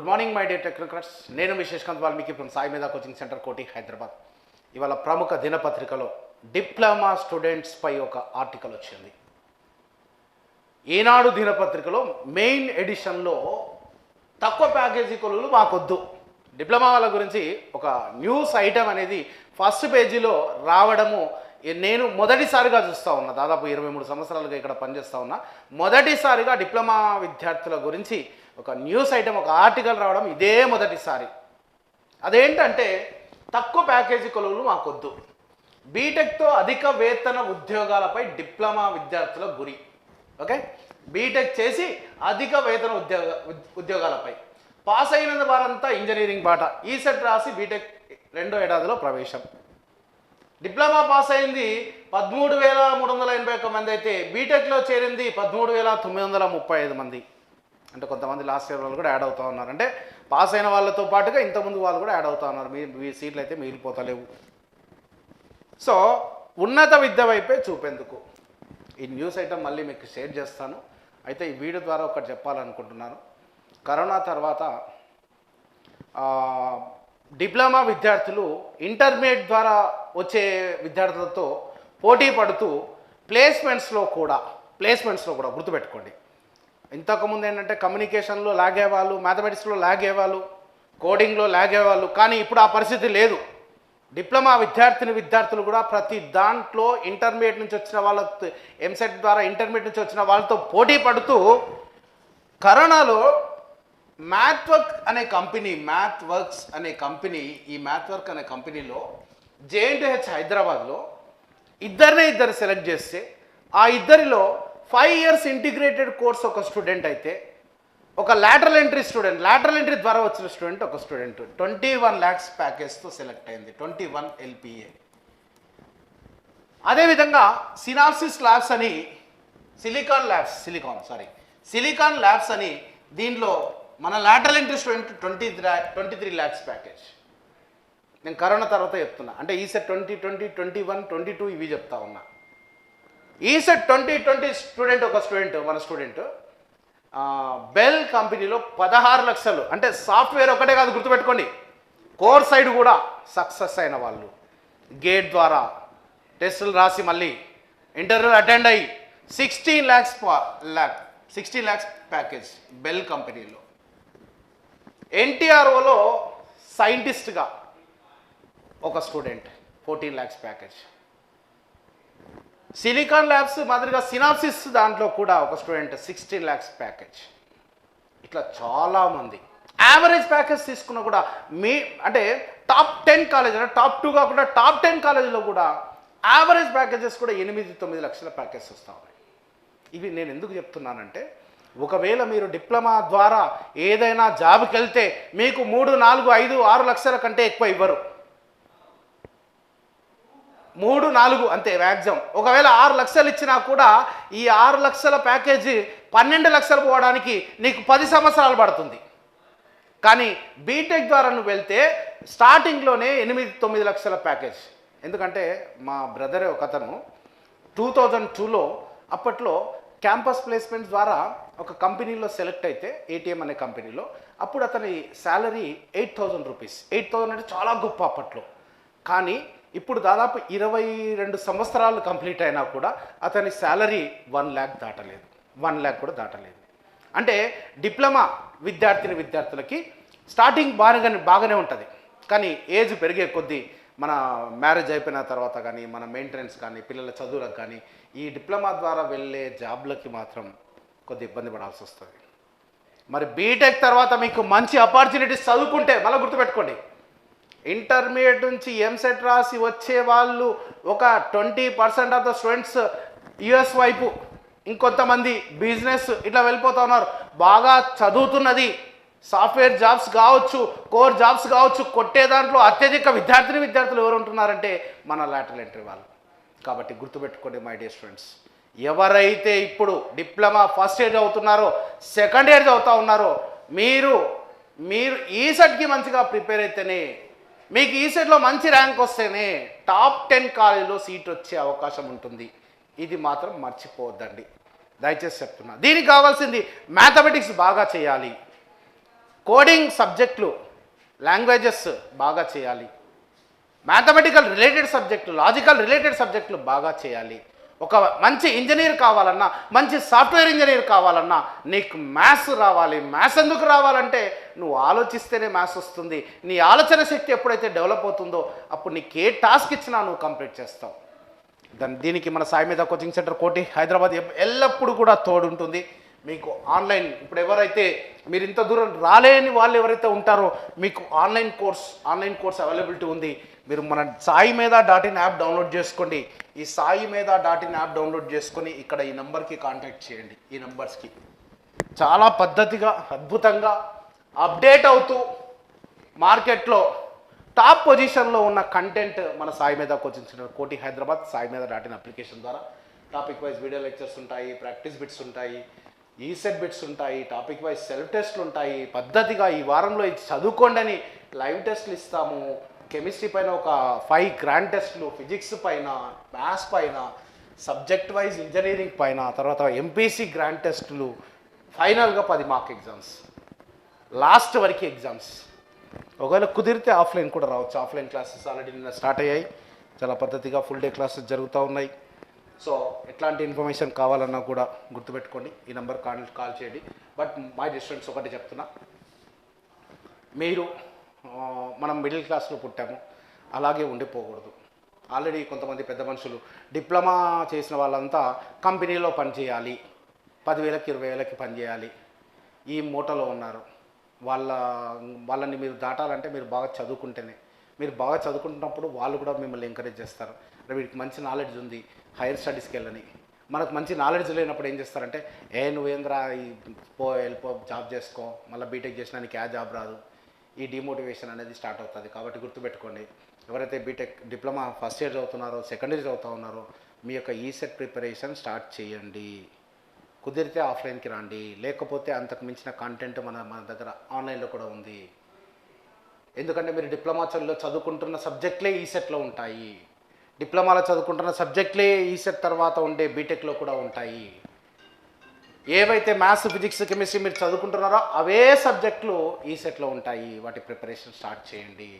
Good morning my dear technocrats నేను మీ Seshakanth Valmiki from Sai Meda coaching centre కోటి హైదరాబాద్. ఇవాళ ప్రముఖ దినపత్రికలో డిప్లొమా స్టూడెంట్స్పై ఒక ఆర్టికల్ వచ్చింది. ఈనాడు దినపత్రికలో మెయిన్ ఎడిషన్లో తక్కువ ప్యాకేజీ కొలువులు మాకొద్దు. డిప్లొమా వాళ్ళ గురించి ఒక న్యూస్ ఐటమ్ అనేది ఫస్ట్ పేజీలో రావడము నేను మొదటిసారిగా చూస్తూ ఉన్నా. దాదాపు ఇరవై మూడు సంవత్సరాలుగా ఇక్కడ పనిచేస్తూ ఉన్నా. మొదటిసారిగా డిప్లొమా విద్యార్థుల గురించి ఒక న్యూస్ ఐటమ్ ఒక ఆర్టికల్ రావడం ఇదే మొదటిసారి. అదేంటంటే తక్కువ ప్యాకేజీ కొలువులు మాకొద్దు. బీటెక్తో అధిక వేతన ఉద్యోగాలపై డిప్లొమా విద్యార్థుల గురి. ఓకే? బీటెక్ చేసి అధిక వేతన ఉద్యోగ ఉద్యోగాలపై. పాస్ అయిన వారంతా ఇంజనీరింగ్ బాట. ఈసెట్ రాసి బీటెక్ రెండో ఏడాదిలో ప్రవేశం. డిప్లొమా పాస్ అయింది పదమూడు వేల మూడు వందల ఎనభై ఒక్క మంది అయితే బీటెక్లో చేరింది పదమూడు వేల తొమ్మిది వందల ముప్పై ఐదు మంది. అంటే కొంతమంది లాస్ట్ ఇయర్ వాళ్ళు కూడా యాడ్ అవుతూ ఉన్నారు. అంటే పాస్ అయిన వాళ్ళతో పాటుగా ఇంతకుముందు వాళ్ళు కూడా యాడ్ అవుతూ ఉన్నారు. మీ మీ సీట్లు అయితే మిగిలిపోతలేవు. సో ఉన్నత విద్య వైపే చూపేందుకు. ఈ న్యూస్ ఐటమ్ మళ్ళీ మీకు షేర్ చేస్తాను. అయితే ఈ వీడియో ద్వారా ఒకటి చెప్పాలనుకుంటున్నాను. కరోనా తర్వాత డిప్లొమా విద్యార్థులు ఇంటర్మీడియట్ ద్వారా వచ్చే విద్యార్థులతో పోటీ పడుతూ ప్లేస్మెంట్స్లో కూడా ప్లేస్మెంట్స్లో కూడా గుర్తుపెట్టుకోండి. ఇంతకుముందు ఏంటంటే కమ్యూనికేషన్లో లాగేవాళ్ళు మ్యాథమెటిక్స్లో లాగేవాళ్ళు కోడింగ్లో లాగేవాళ్ళు కానీ ఇప్పుడు ఆ పరిస్థితి లేదు. డిప్లొమా విద్యార్థిని విద్యార్థులు కూడా ప్రతి దాంట్లో ఇంటర్మీడియట్ నుంచి వచ్చిన వాళ్ళ ఎంసెట్ ద్వారా ఇంటర్మీడియట్ నుంచి వచ్చిన వాళ్ళతో పోటీ పడుతూ కరోనాలో మ్యాథ్వర్క్ అనే కంపెనీ మ్యాథ్ వర్క్స్ అనే కంపెనీ ఈ మ్యాథ్వర్క్ అనే కంపెనీలో జేఎన్టీహెచ్ హైదరాబాద్లో ఇద్దరినే ఇద్దరు సెలెక్ట్ చేస్తే ఆ ఇద్దరిలో ఫైవ్ ఇయర్స్ ఇంటిగ్రేటెడ్ కోర్స్ ఒక స్టూడెంట్ అయితే ఒక lateral entry student lateral entry ద్వారా వచ్చిన స్టూడెంట్ ఒక స్టూడెంట్. ట్వంటీ వన్ ల్యాక్స్ ప్యాకేజ్తో సెలెక్ట్ అయింది ట్వంటీ వన్ ఎల్పిఏ అదేవిధంగా సినాప్సిస్ ల్యాబ్స్ అని Silicon Labs Silicon sorry Silicon Labs అని దీనిలో మన lateral entry student twenty twenty three lakhs package నేను కరోనా తర్వాత చెప్తున్నా. అంటే ECET twenty twenty twenty one twenty two ఇవి చెప్తా ఉన్నా. ఈసెట్ ట్వంటీ ట్వంటీ స్టూడెంట్ ఒక స్టూడెంట్ మన స్టూడెంట్. బెల్ కంపెనీలో పదహారు లక్షలు. అంటే సాఫ్ట్వేర్ ఒకటే కాదు గుర్తుపెట్టుకోండి. కోర్ సైడ్ కూడా సక్సెస్ అయిన వాళ్ళు. గేట్ ద్వారా టెస్టులు రాసి మళ్ళీ ఇంటర్వ్యూలు అటెండ్ అయ్యి sixteen lakhs lakh sixteen lakhs package Bell కంపెనీలో. ఎన్టీఆర్ఓలో సైంటిస్ట్గా ఒక student fourteen lakhs package. Silicon Labs మాదిరిగా సినాప్సిస్ దాంట్లో కూడా ఒక స్టూడెంట్ సిక్స్టీన్ ల్యాక్స్ ప్యాకేజ్. ఇట్లా చాలామంది యావరేజ్ ప్యాకేజ్ తీసుకున్నా కూడా మీ అంటే టాప్ టెన్ కాలేజ్ అంటే టాప్ టూ కాకుండా టాప్ టెన్ కాలేజీలో కూడా యావరేజ్ ప్యాకేజెస్ కూడా ఎనిమిది తొమ్మిది లక్షల ప్యాకేజ్ వస్తూ ఉన్నాయి. ఇవి నేను ఎందుకు చెప్తున్నానంటే ఒకవేళ మీరు డిప్లొమా ద్వారా ఏదైనా జాబ్కి వెళ్తే మీకు మూడు నాలుగు ఐదు ఆరు లక్షల కంటే ఎక్కువ ఇవ్వరు. మూడు నాలుగు అంతే మ్యాక్సిమం ఒకవేళ ఆరు లక్షలు ఇచ్చినా కూడా ఈ ఆరు లక్షల ప్యాకేజీ పన్నెండు లక్షలు పోవడానికి నీకు పది సంవత్సరాలు పడుతుంది. కానీ బీటెక్ ద్వారా నువ్వు వెళ్తే స్టార్టింగ్లోనే ఎనిమిది తొమ్మిది లక్షల ప్యాకేజ్. ఎందుకంటే మా బ్రదరే ఒక అతను టూ థౌజండ్ టూలో అప్పట్లో క్యాంపస్ ప్లేస్మెంట్ ద్వారా ఒక కంపెనీలో సెలెక్ట్ అయితే ఏటీఎం అనే కంపెనీలో అప్పుడు అతని salary eight thousand rupees. Eight thousand అంటే చాలా గొప్ప అప్పట్లో. కానీ ఇప్పుడు దాదాపు ఇరవై రెండు సంవత్సరాలు కంప్లీట్ అయినా కూడా అతని శాలరీ వన్ ల్యాక్ దాటలేదు. వన్ ల్యాక్ కూడా దాటలేదు. అంటే డిప్లొమా విద్యార్థిని విద్యార్థులకి స్టార్టింగ్ బాగానే బాగానే ఉంటుంది. కానీ ఏజ్ పెరిగే కొద్దీ మన మ్యారేజ్ అయిపోయిన తర్వాత కానీ మన మెయింటెనెన్స్ కానీ పిల్లల చదువులకు కానీ ఈ డిప్లొమా ద్వారా వెళ్ళే జాబ్లకి మాత్రం కొద్ది ఇబ్బంది పడాల్సి వస్తుంది. మరి బీటెక్ తర్వాత మీకు మంచి ఆపర్చునిటీస్ చదువుకుంటే మళ్ళీ గుర్తుపెట్టుకోండి. ఇంటర్మీడియట్ నుంచి ఎంసెట్ రాసి వచ్చే వాళ్ళు ఒక twenty percent of the students US వైపు ఇంకొంతమంది బిజినెస్ ఇట్లా వెళ్ళిపోతూ ఉన్నారు. బాగా చదువుతున్నది. సాఫ్ట్వేర్ జాబ్స్ కావచ్చు కోర్ జాబ్స్ కావచ్చు కొట్టే దాంట్లో అత్యధిక విద్యార్థిని విద్యార్థులు ఎవరు ఉంటున్నారంటే మన లాటరల్ ఎంట్రీ వాళ్ళు. కాబట్టి గుర్తుపెట్టుకోండి మై డియర్ స్టూడెంట్స్ ఎవరైతే ఇప్పుడు డిప్లొమా ఫస్ట్ ఇయర్ చదువుతున్నారో సెకండ్ ఇయర్ చదువుతా ఉన్నారో మీరు మీరు ఈ సెట్కి మంచిగా ప్రిపేర్ అయితేనే మీకు ఈ సెట్లో మంచి ర్యాంక్ వస్తేనే టాప్ టెన్ కాలేజీలో సీట్ వచ్చే అవకాశం ఉంటుంది. ఇది మాత్రం మర్చిపోవద్దండి. దయచేసి చెప్తున్నా. దీనికి కావాల్సింది మ్యాథమెటిక్స్ బాగా చేయాలి. కోడింగ్ సబ్జెక్టులు లాంగ్వేజెస్ బాగా చేయాలి. మ్యాథమెటికల్ రిలేటెడ్ సబ్జెక్టులు లాజికల్ రిలేటెడ్ సబ్జెక్టులు బాగా చేయాలి. ఒక మంచి ఇంజనీర్ కావాలన్నా మంచి సాఫ్ట్వేర్ ఇంజనీర్ కావాలన్నా నీకు మ్యాథ్స్ రావాలి. మ్యాథ్స్ ఎందుకు రావాలంటే నువ్వు ఆలోచిస్తేనే మ్యాథ్స్ వస్తుంది. నీ ఆలోచన శక్తి ఎప్పుడైతే డెవలప్ అవుతుందో అప్పుడు నీకు ఏ టాస్క్ ఇచ్చినా నువ్వు కంప్లీట్ చేస్తావు. దాని దీనికి మన సాయి మీద కోచింగ్ సెంటర్ కోటి హైదరాబాద్ ఎల్లప్పుడూ కూడా తోడుంటుంది. మీకు ఆన్లైన్ ఇప్పుడు ఎవరైతే మీరు ఇంత దూరం రాలేని వాళ్ళు ఎవరైతే ఉంటారో మీకు online course online course availability ఉంది. మీరు మన సాయి మీద డాట్ ఇన్ యాప్ డౌన్లోడ్ చేసుకోండి. ఈ సాయి మీద డాట్ ఇన్ యాప్ డౌన్లోడ్ చేసుకొని ఇక్కడ ఈ నెంబర్కి కాంటాక్ట్ చేయండి. ఈ నెంబర్స్కి. చాలా పద్ధతిగా అద్భుతంగా అప్డేట్ అవుతూ మార్కెట్లో టాప్ పొజిషన్లో ఉన్న కంటెంట్ మన సాయి మీద coaching centre Koti Hyderabad Sai Meda dot in application ద్వారా. టాపిక్ వైజ్ వీడియో లెక్చర్స్ ఉంటాయి ప్రాక్టీస్ బిట్స్ ఉంటాయి. ఈసెట్ బిట్స్ ఉంటాయి టాపిక్ వైజ్ సెల్ఫ్ టెస్ట్లు ఉంటాయి. పద్ధతిగా ఈ వారంలో ఇది చదువుకోండి అని లైవ్ టెస్ట్లు ఇస్తాము. కెమిస్ట్రీ పైన ఒక ఫైవ్ గ్రాండ్ టెస్ట్లు ఫిజిక్స్ పైన మ్యాథ్స్ పైన సబ్జెక్ట్ వైజ్ ఇంజనీరింగ్ పైన తర్వాత ఎంపీసీ గ్రాండ్ టెస్టులు ఫైనల్గా పది మార్క్ ఎగ్జామ్స్ లాస్ట్ వరకు ఎగ్జామ్స్ ఒకవేళ కుదిరితే ఆఫ్లైన్ కూడా రావచ్చు. ఆఫ్లైన్ క్లాసెస్ ఆల్రెడీ నిన్న స్టార్ట్ అయ్యాయి. చాలా పద్ధతిగా ఫుల్ డే క్లాసెస్ జరుగుతూ ఉన్నాయి. సో ఎట్లాంటి ఇన్ఫర్మేషన్ కావాలన్నా కూడా గుర్తుపెట్టుకోండి. ఈ నెంబర్ కాల్ కాల్ చేయండి. బట్ మై డిస్టెన్స్ ఒకటి చెప్తున్నా. మీరు మనం మిడిల్ క్లాస్లో పుట్టాము. అలాగే ఉండిపోకూడదు. ఆల్రెడీ కొంతమంది పెద్ద మనుషులు డిప్లొమా చేసిన వాళ్ళంతా కంపెనీలో పనిచేయాలి పదివేలకి ఇరవై వేలకి పనిచేయాలి ఈ మూటలో ఉన్నారు. వాళ్ళ వాళ్ళని మీరు దాటాలంటే మీరు బాగా చదువుకుంటేనే. మీరు బాగా చదువుకుంటున్నప్పుడు వాళ్ళు కూడా మిమ్మల్ని ఎంకరేజ్ చేస్తారు. వీడికి మంచి నాలెడ్జ్ ఉంది. హైయర్ స్టడీస్కి వెళ్ళని. మనకు మంచి నాలెడ్జ్ లేనప్పుడు ఏం చేస్తారంటే ఏ నువ్వేంద్రా ఈ పో వెళ్ళిపో జాబ్ చేసుకో మళ్ళీ బీటెక్ చేసినా నీకు ఆ జాబ్ రాదు. ఈ డిమోటివేషన్ అనేది స్టార్ట్ అవుతుంది. కాబట్టి గుర్తుపెట్టుకోండి ఎవరైతే బీటెక్ డిప్లొమా ఫస్ట్ ఇయర్ చదువుతున్నారో సెకండ్ ఇయర్ చదువుతూ ఉన్నారో మీ యొక్క ఈసెట్ ప్రిపరేషన్ స్టార్ట్ చేయండి. కుదిరితే ఆఫ్లైన్కి రండి. లేకపోతే అంతకు మించిన కంటెంట్ మన మన దగ్గర ఆన్లైన్లో కూడా ఉంది. ఎందుకంటే మీరు డిప్లొమా చదువులో చదువుకుంటున్న సబ్జెక్ట్లే ఈసెట్లో ఉంటాయి. డిప్లొమాలో చదువుకుంటున్న సబ్జెక్ట్లే ఈసెట్ తర్వాత ఉండే బీటెక్లో కూడా ఉంటాయి. ఏవైతే మ్యాథ్స్ ఫిజిక్స్ కెమిస్ట్రీ మీరు చదువుకుంటున్నారో అవే సబ్జెక్టులు ఈ సెట్లో ఉంటాయి. వాటి ప్రిపరేషన్ స్టార్ట్ చేయండి.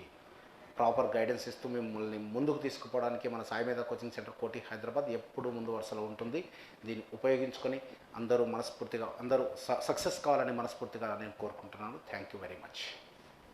ప్రాపర్ గైడెన్స్ ఇస్తూ మిమ్మల్ని ముందుకు తీసుకుపోవడానికి మన సాయి మీద కోచింగ్ సెంటర్ కోటి హైదరాబాద్ ఎప్పుడు ముందు వరుసలో ఉంటుంది. దీన్ని ఉపయోగించుకొని అందరూ మనస్ఫూర్తిగా అందరూ సక్సెస్ కావాలని మనస్ఫూర్తిగా నేను కోరుకుంటున్నాను. Thank you very much.